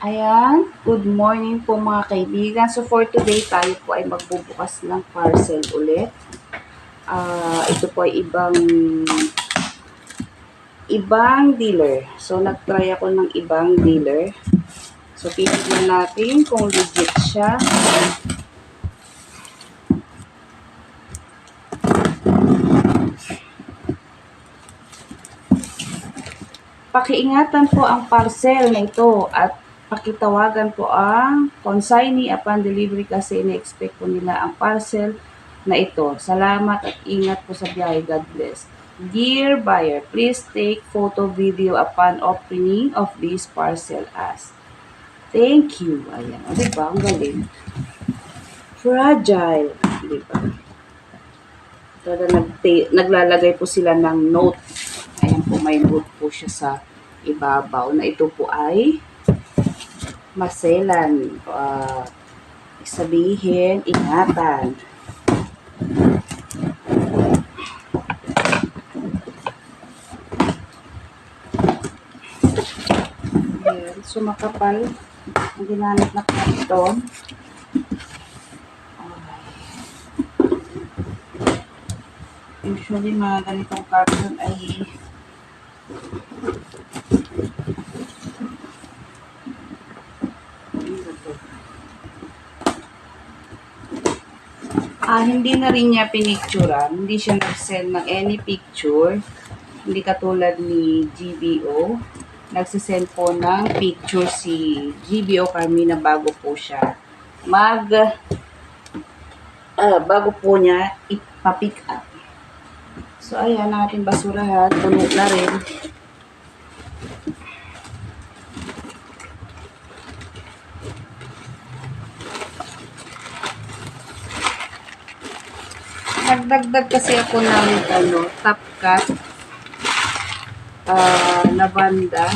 Ayan, good morning po mga kaibigan. So for today tayo po ay magbubukas ng parcel ulit. Ah, ito po ay ibang ibang dealer. So nagtry ako ng ibang dealer. So titignan natin kung legit siya. Pakiingatan po ang parcel na ito at pakitawagan po ang consignee upon delivery kasi ina-expect po nila ang parcel na ito. Salamat at ingat po sa biyahe. God bless. Dear buyer, please take photo video upon opening of this parcel as. Thank you. Ayan. O, diba? Ang galing. Fragile. Diba? Nagta- naglalagay po sila ng note. Ayan po, may note po siya sa ibabaw na ito po ay maselan. Uh, sabihin, ingatan. Ayan, so makapal ang ginamit na karton. Usually, mga ganitong carton ay Ah, hindi na rin niya pinicturean. Hindi siya nag-send ng any picture. Hindi katulad ni GBO. Nagsisend po ng picture si GBO Carmina bago po siya mag ah, bago po niya ipapick up. So, ayan, natin basurahan. Puno na rin. Nagdagdag kasi ako ng ano, top cut ah, na banda.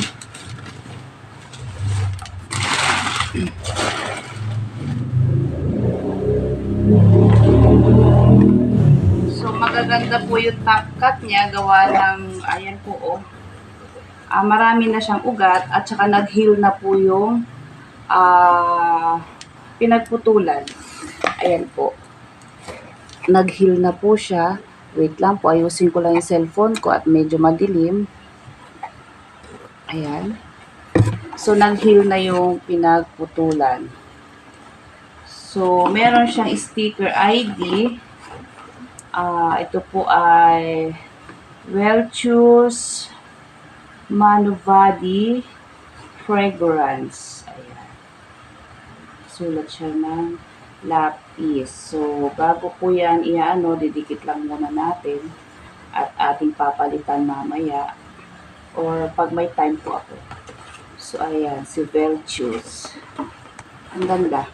So, magaganda po yung top cut niya. Gawa ng, ayan po, oh. Ah, marami na siyang ugat at saka nag-heal na po yung ah, pinagputulan. Ayan po. Nag-heal na po siya. Wait lang po, ayusin ko lang yung cellphone ko at medyo madilim. Ayan. So, nag-heal na yung pinagputulan. So, meron siyang sticker ID. Ah, ito po ay Welchus Manuvadi Fragrance. Ayan. Sulat siya ng lapis. So, bago po yan iaano, didikit lang muna natin at ating papalitan mamaya or pag may time po ako. So, ayan, si Velchus. Ang ganda.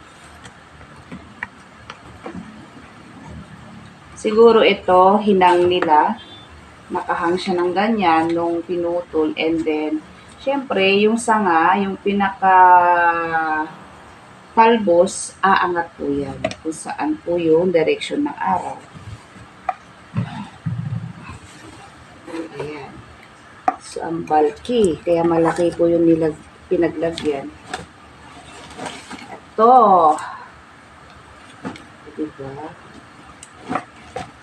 Siguro ito, hinang nila. Nakahang siya ng ganyan nung pinutol. And then, syempre, yung sanga, yung pinaka talbos, aangat po yan. Kung saan po yung direction ng araw. Ayan. So, ang bulky. Kaya malaki po yung nilag, pinaglagyan. Ito. Diba?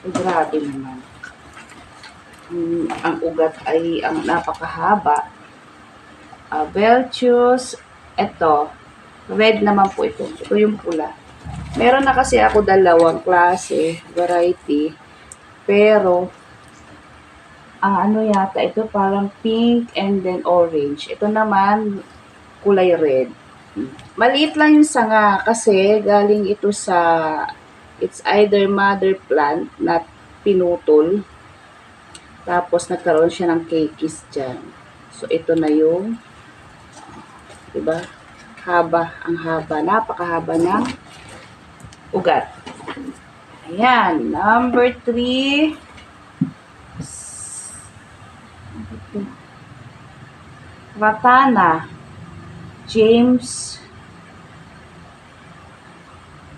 Ay, grabe naman. Mm, ang ugat ay ang napakahaba. Uh, Belchus. Ito. Red naman po ito. Ito yung pula. Meron na kasi ako dalawang klase, variety. Pero, ah, ano yata, ito parang pink and then orange. Ito naman, kulay red. Maliit lang yung sanga kasi galing ito sa, it's either mother plant na pinutol. Tapos nagkaroon siya ng cakeis dyan. So, ito na yung, diba? Haba, ang haba, napakahaba ng ugat. Ayan, number three. Ratana. James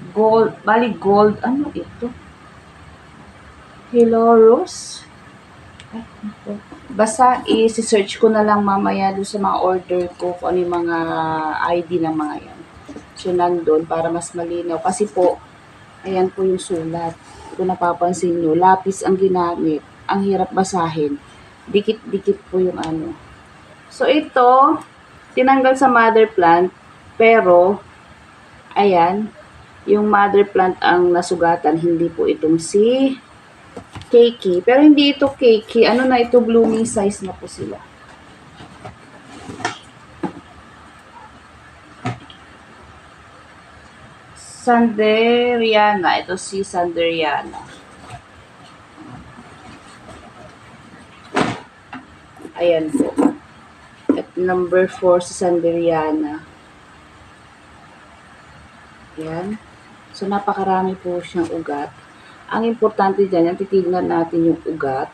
Gold, bali gold, ano ito? Hilorus Basta i-search ko na lang mamaya doon sa mga order ko kung ano yung mga ID ng mga yan. So, nandun para mas malinaw. Kasi po, ayan po yung sulat. Kung napapansin nyo, lapis ang ginamit. Ang hirap basahin. Dikit-dikit po yung ano. So, ito, tinanggal sa mother plant, pero, ayan, yung mother plant ang nasugatan, hindi po itong si cakey. Pero hindi ito cakey. Ano na ito, blooming size na po sila. Sanderiana. Ito si Sanderiana. Ayan po. At number 4 si Sanderiana. Ayan. So, napakarami po siyang ugat. Ang importante dyan, yung titignan natin yung ugat.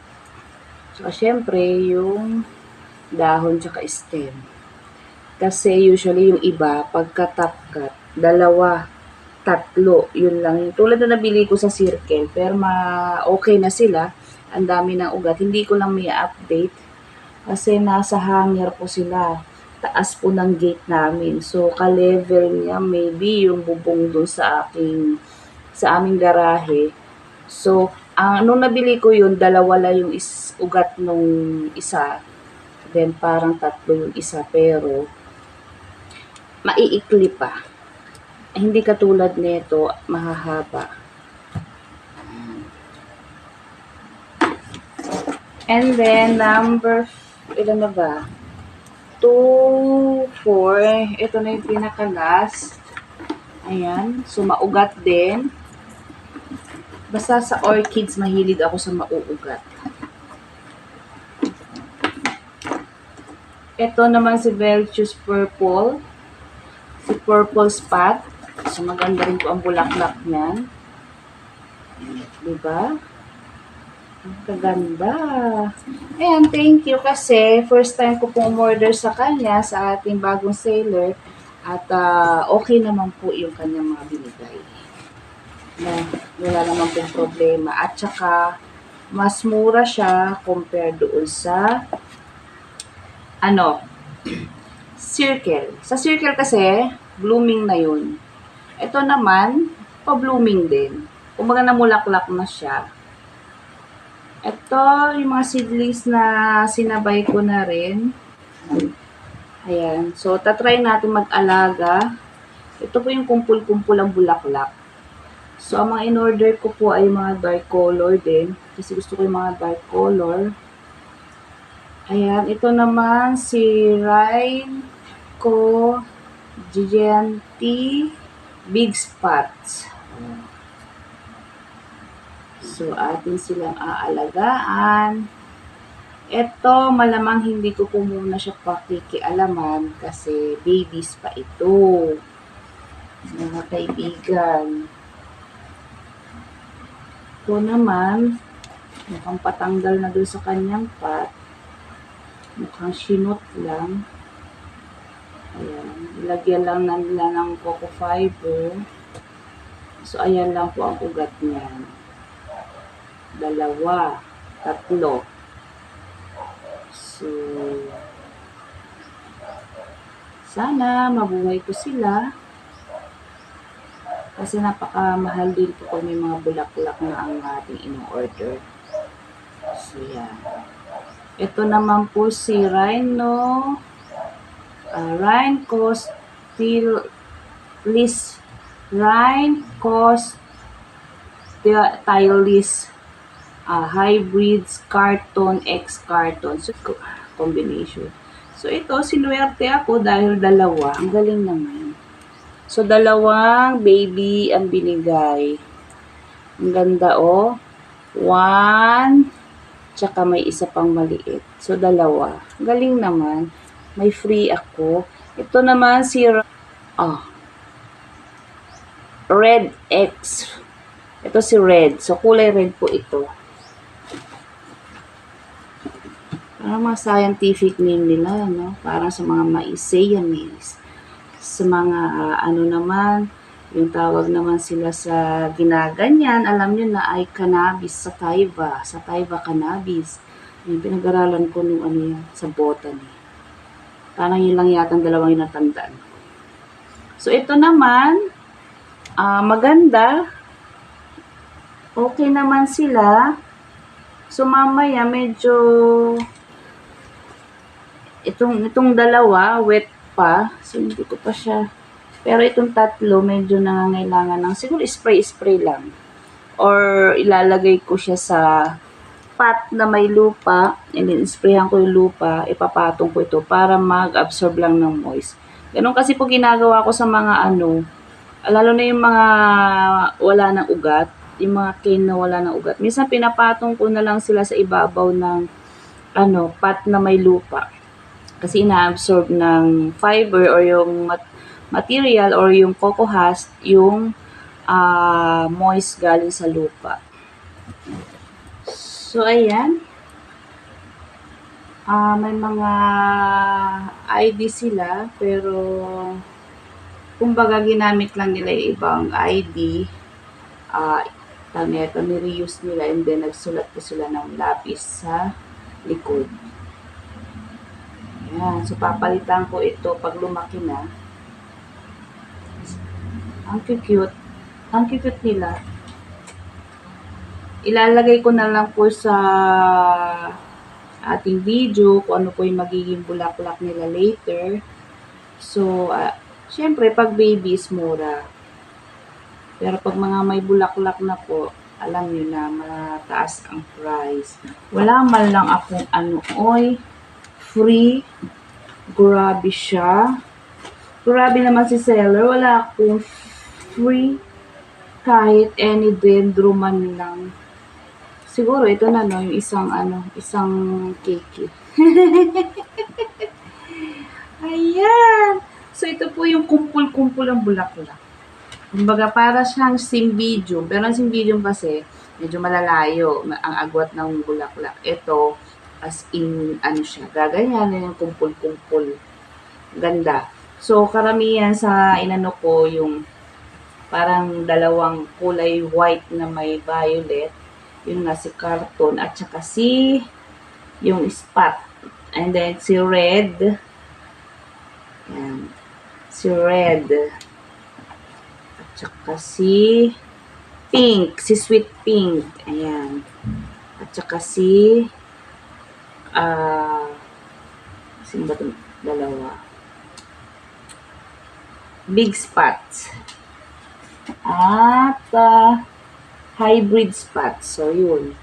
So, syempre, yung dahon tsaka stem. Kasi usually yung iba, pagkatapkat, dalawa, tatlo, yun lang. Tulad na nabili ko sa circle, pero ma okay na sila. Ang dami ng ugat. Hindi ko lang may update kasi nasa hanger po sila. Taas po ng gate namin. So, ka-level niya maybe yung bubong dun sa aking sa aming garahe. So, ang nung nabili ko yun, dalawa lang yung is, ugat nung isa. Then, parang tatlo yung isa. Pero, maiikli pa. Hindi katulad nito, mahahaba. And then, number, ilan na ba? 2, 4. Ito na yung pinaka-last. Ayan. So, maugat din. Basta sa orchids, mahilig ako sa mauugat. Ito naman si Velchus Purple. Si Purple Spot. So, maganda rin po ang bulaklak niyan. Diba? Ang kaganda. Ayan, thank you kasi first time ko pong order sa kanya sa ating bagong seller at ah, okay naman po yung kanyang mga binigay. Na wala naman pong problema. At saka, mas mura siya compare doon sa ano, circle. Sa circle kasi, blooming na yun. Ito naman, pa-blooming din. Kumbaga namulaklak na siya. Ito, yung mga seedlings na sinabay ko na rin. Ayan. So, tatry natin mag-alaga. Ito po yung kumpul-kumpul ang bulaklak. So, ang mga in-order ko po ay mga dark color din. Kasi gusto ko yung mga dark color. Ayan. Ito naman si Rhino Giganti Big Spots. So, atin silang aalagaan. Ito, malamang hindi ko po muna siya pakikialaman kasi babies pa ito. Mga kaibigan. Ito naman, mukhang patanggal na doon sa kanyang pot. Mukhang sinot lang. Ayan. Ilagyan lang na nila ng coco fiber. So, ayan lang po ang ugat niyan dalawa, tatlo. So, sana mabuhay ko sila. Kasi napakamahal din po kung may mga bulaklak na ang ating in-order. So, yan. Ito naman po si Rhino, uh, Rhine Coast Lis Rhine Coast Tilis uh, hybrids, carton, X carton. So, combination. So, ito, sinuwerte ako dahil dalawa. Ang galing naman. So, dalawang baby ang binigay. Ang ganda, oh. One, tsaka may isa pang maliit. So, dalawa. Galing naman. May free ako. Ito naman si, oh, Red X. Ito si Red. So, kulay red po ito. Parang mga scientific name nila, no? Parang sa mga maiseyamis. Sa mga uh, ano naman, yung tawag naman sila sa ginaganyan, alam nyo na ay cannabis sa Taiba, sa Taiba cannabis. Yung pinag-aralan ko nung ano yan, sa botany. Parang yun lang yata ang dalawang yung ko. So, ito naman, ah maganda. Okay naman sila. So, mamaya medyo itong itong dalawa wet pa. So, hindi ko pa siya pero itong tatlo medyo nangangailangan ng siguro spray-spray lang. Or ilalagay ko siya sa pot na may lupa, and then sprayhan ko yung lupa, ipapatong ko ito para mag-absorb lang ng moist. Ganun kasi po ginagawa ko sa mga ano, lalo na yung mga wala ng ugat, yung mga cane na wala ng ugat. Minsan pinapatong ko na lang sila sa ibabaw ng ano, pot na may lupa. Kasi ina-absorb ng fiber or yung mat- material or yung coco husk yung ah, moist galing sa lupa. So, ayan. Ah, may mga ID sila, pero kumbaga ginamit lang nila yung ibang ID. Ah, uh, ito, ni-reuse nila and then nagsulat ko sila ng lapis sa likod. Ayan. So, papalitan ko ito pag lumaki na. Ang cute. Ang cute nila. Ilalagay ko na lang po sa ating video kung ano po yung magiging bulaklak nila later. So, uh, syempre, pag baby is mura. Pero pag mga may bulaklak na po, alam niyo na, mataas ang price. Wala man lang akong ano, oy, free. Grabe siya. Grabe naman si seller. Wala akong free kahit any dendro man lang. Siguro ito na no, yung isang ano, isang cake. Ayan. So ito po yung kumpul-kumpul ng bulaklak. Kumbaga para siyang simbidium. Pero ang simbidium kasi medyo malalayo ang agwat ng bulaklak. Ito as in ano siya, gaganyan yung kumpul-kumpul. Ganda. So karamihan sa inano ko yung parang dalawang kulay white na may violet. Yun nga si carton at saka si yung spot. And then si red. Yan. Si red. At saka si pink. Si sweet pink. Ayan. At saka si ah sino ba itong dalawa? Big spots. At ah, hybrid spots. So, yun.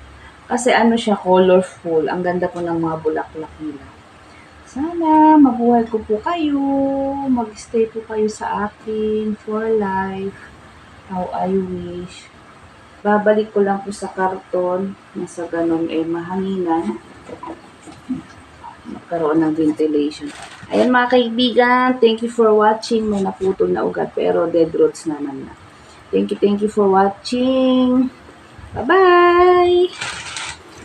Kasi ano siya, colorful. Ang ganda po ng mga bulaklak nila. Sana mabuhay ko po kayo. Mag-stay po kayo sa akin for life. How I wish. Babalik ko lang po sa karton na sa ganun eh mahanginan. Magkaroon ng ventilation. Ayan mga kaibigan, thank you for watching. May naputol na ugat pero dead roots naman na. Thank you, thank you for watching. Bye-bye!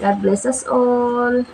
God bless us all.